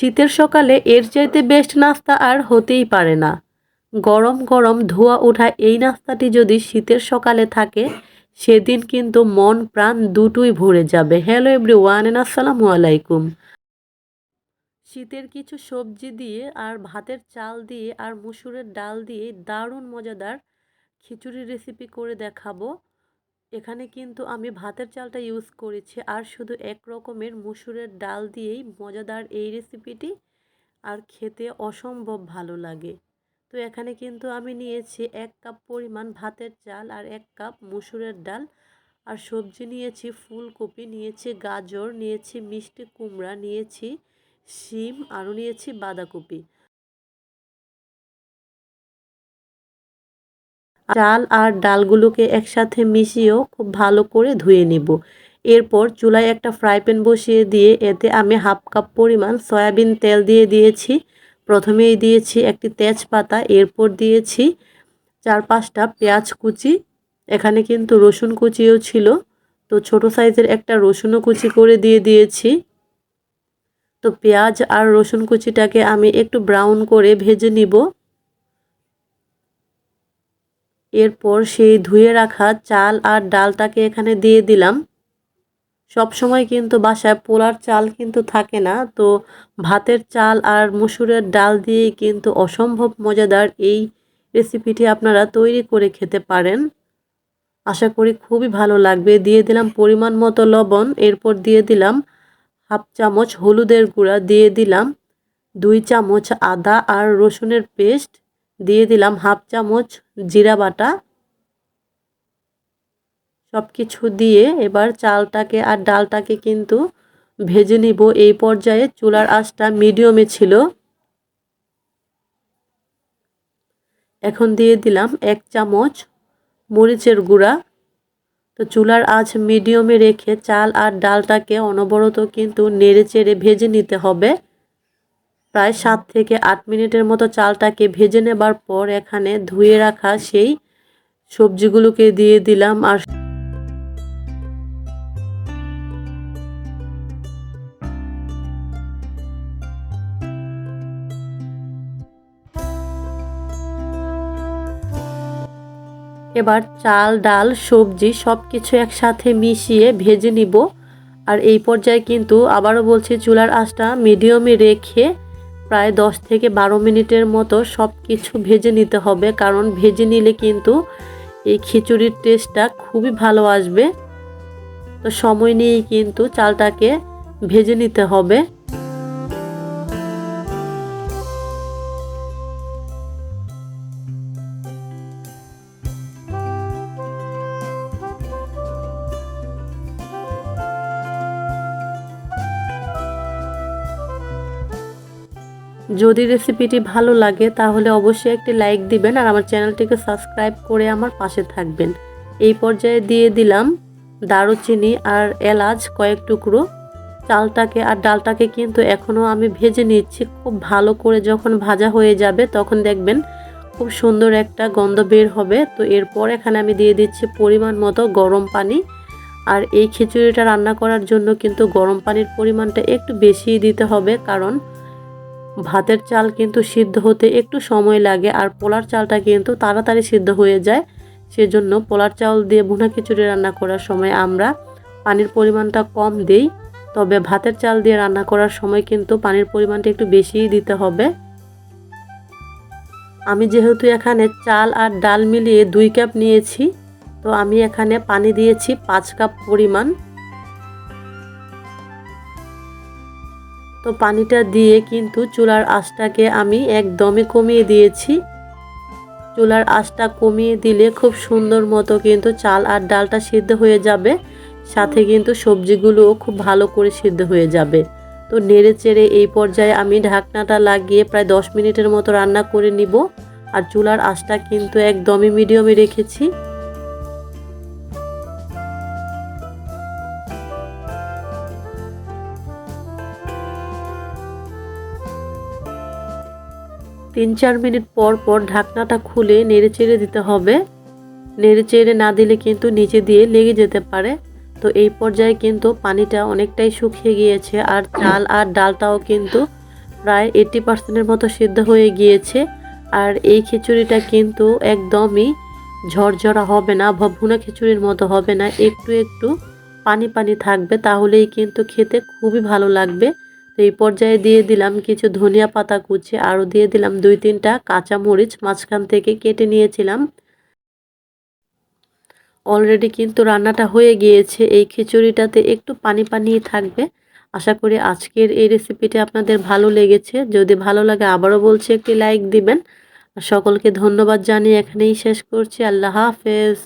শীতের সকালে এর চাইতে বেস্ট নাস্তা আর হতেই পারে না। গরম গরম ধোয়া ওঠা এই নাস্তাটি যদি শীতের সকালে থাকে, সেদিন কিন্তু মন প্রাণ দুটোই ভরে যাবে। হ্যালো এভরি ওয়ান আসসালামু আলাইকুম। শীতের কিছু সবজি দিয়ে আর ভাতের চাল দিয়ে আর মুসুরের ডাল দিয়ে দারুণ মজাদার খিচুড়ি রেসিপি করে দেখাবো। এখানে কিন্তু আমি ভাতের চালটা ইউজ করেছি, আর শুধু এক রকমের মুসুরের ডাল দিয়েই মজাদার এই রেসিপিটি আর খেতে অসম্ভব ভালো লাগে। তো এখানে কিন্তু আমি নিয়েছি এক কাপ পরিমাণ ভাতের চাল আর এক কাপ মুসুরের ডাল। আর সবজি নিয়েছি ফুলকপি, নিয়েছি গাজর, নিয়েছি মিষ্টি কুমড়া, নিয়েছি শিম, আরও নিয়েছি বাঁধাকপি। চাল আর ডালগুলোকে একসাথে মিশিয়েও খুব ভালো করে ধুয়ে নিব। এরপর চুলায় একটা ফ্রাই প্যান বসিয়ে দিয়ে এতে আমি হাফ কাপ পরিমাণ সয়াবিন তেল দিয়ে দিয়েছি। প্রথমেই দিয়েছি একটি তেজপাতা, এরপর দিয়েছি চার পাঁচটা পেঁয়াজ কুচি। এখানে কিন্তু রসুন কুচিও ছিল। তো ছোট সাইজের একটা রসুনও কুচি করে দিয়ে দিয়েছি। তো পেঁয়াজ আর রসুন কুচিটাকে আমি একটু ব্রাউন করে ভেজে নিব। এরপর সেই ধুয়ে রাখা চাল আর ডালটাকে এখানে দিয়ে দিলাম। সব সময় কিন্তু বাসায় পোলার চাল কিন্তু থাকে না, তো ভাতের চাল আর মুসুরের ডাল দিয়ে কিন্তু অসম্ভব মজাদার এই রেসিপিটি আপনারা তৈরি করে খেতে পারেন। আশা করি খুবই ভালো লাগবে। দিয়ে দিলাম পরিমাণ মতো লবণ, এরপর দিয়ে দিলাম হাফ চামচ হলুদের গুঁড়া, দিয়ে দিলাম দুই চামচ আদা আর রসুনের পেস্ট দিয়ে দিলাম হাফ চামচ জিরা বাটা। সব কিছু দিয়ে এবার চালটাকে আর ডালটাকে কিন্তু ভেজে নিব। এই পর্যায়ে চুলার আঁচটা মিডিয়ামে ছিল। এখন দিয়ে দিলাম এক চামচ মরিচের গুঁড়া। তো চুলার আঁচ মিডিয়ামে রেখে চাল আর ডালটাকে অনবরত কিন্তু নেড়ে চেড়ে ভেজে নিতে হবে। প্রায় সাত থেকে আট মিনিটের মতো চালটাকে ভেজে নেবার পর এখানে ধুয়ে রাখা সেই সবজিগুলোকে দিয়ে দিলাম আর এবার চাল, ডাল, সবজি সব কিছু একসাথে মিশিয়ে ভেজে নিব। আর এই পর্যায়ে কিন্তু আবারও বলছি চুলার আঁচটা মিডিয়ামে রেখে প্রায় দশ থেকে বারো মিনিটের মতো সব কিছু ভেজে নিতে হবে। কারণ ভেজে নিলে কিন্তু এই খিচুড়ির টেস্টটা খুবই ভালো আসবে। তো সময় নিয়েই কিন্তু চালটাকে ভেজে নিতে হবে। যদি রেসিপিটি ভালো লাগে, তাহলে অবশ্যই একটি লাইক দিবেন আর আমার চ্যানেলটিকে সাবস্ক্রাইব করে আমার পাশে থাকবেন। এই পর্যায়ে দিয়ে দিলাম দারুচিনি আর এলাচ কয়েক টুকরো। চালটাকে আর ডালটাকে কিন্তু এখনও আমি ভেজে নিচ্ছি। খুব ভালো করে যখন ভাজা হয়ে যাবে, তখন দেখবেন খুব সুন্দর একটা গন্ধ বের হবে। তো এরপর এখানে আমি দিয়ে দিচ্ছি পরিমাণ মতো গরম পানি। আর এই খিচুড়িটা রান্না করার জন্য কিন্তু গরম পানির পরিমাণটা একটু বেশিই দিতে হবে, কারণ ভাতের চাল কিন্তু সিদ্ধ হতে একটু সময় লাগে আর পোলার চালটা কিন্তু তাড়াতাড়ি সিদ্ধ হয়ে যায়। সেজন্য পোলার চাল দিয়ে ভুনা খিচুড়ি রান্না করার সময় আমরা পানির পরিমাণটা কম দেই, তবে ভাতের চাল দিয়ে রান্না করার সময় কিন্তু পানির পরিমাণটা একটু বেশিই দিতে হবে। আমি যেহেতু এখানে চাল আর ডাল মিলিয়ে দুই কাপ নিয়েছি, তো আমি এখানে পানি দিয়েছি পাঁচ কাপ পরিমাণ। তো পানিটা দিয়ে কিন্তু চুলার আঁচটাকে আমি একদমই কমিয়ে দিয়েছি। চুলার আঁচটা কমিয়ে দিলে খুব সুন্দর মতো কিন্তু চাল আর ডালটা সিদ্ধ হয়ে যাবে। সাথে কিন্তু সবজিগুলোও খুব ভালো করে সিদ্ধ হয়ে যাবে। তো নেড়ে চেড়ে এই পর্যায়ে আমি ঢাকনাটা লাগিয়ে প্রায় দশ মিনিটের মতো রান্না করে নিব। আর চুলার আঁচটা কিন্তু একদমই মিডিয়ামে রেখেছি। তিন চার মিনিট পর পর ঢাকনাটা খুলে নেড়ে চেড়ে দিতে হবে। নেড়ে চেড়ে না দিলে কিন্তু নিচে দিয়ে লেগে যেতে পারে। তো এই পর্যায়ে কিন্তু পানিটা অনেকটাই শুকিয়ে গিয়েছে আর চাল আর ডালটাও কিন্তু প্রায় এইটি পার্সেন্টের মতো সিদ্ধ হয়ে গিয়েছে। আর এই খিচুড়িটা কিন্তু একদমই ঝরঝরা হবে না বা ভুনা খিচুড়ির মতো হবে না। একটু একটু পানি পানি থাকবে, তাহলেই কিন্তু খেতে খুবই ভালো লাগবে। তো এই পর্যায়ে দিয়ে দিলাম কিছু ধনিয়া পাতা কুচি, আরও দিয়ে দিলাম দুই তিনটা কাঁচা মরিচ মাঝখান থেকে কেটে নিয়েছিলাম। অলরেডি কিন্তু রান্নাটা হয়ে গিয়েছে, এই খিচুড়িটাতে একটু পানি পানি থাকবে। আশা করি আজকের এই রেসিপিটি আপনাদের ভালো লেগেছে। যদি ভালো লাগে আবারও বলছি একটি লাইক দিবেন। সকলকে ধন্যবাদ জানিয়ে এখানেই শেষ করছি। আল্লাহ হাফেজ।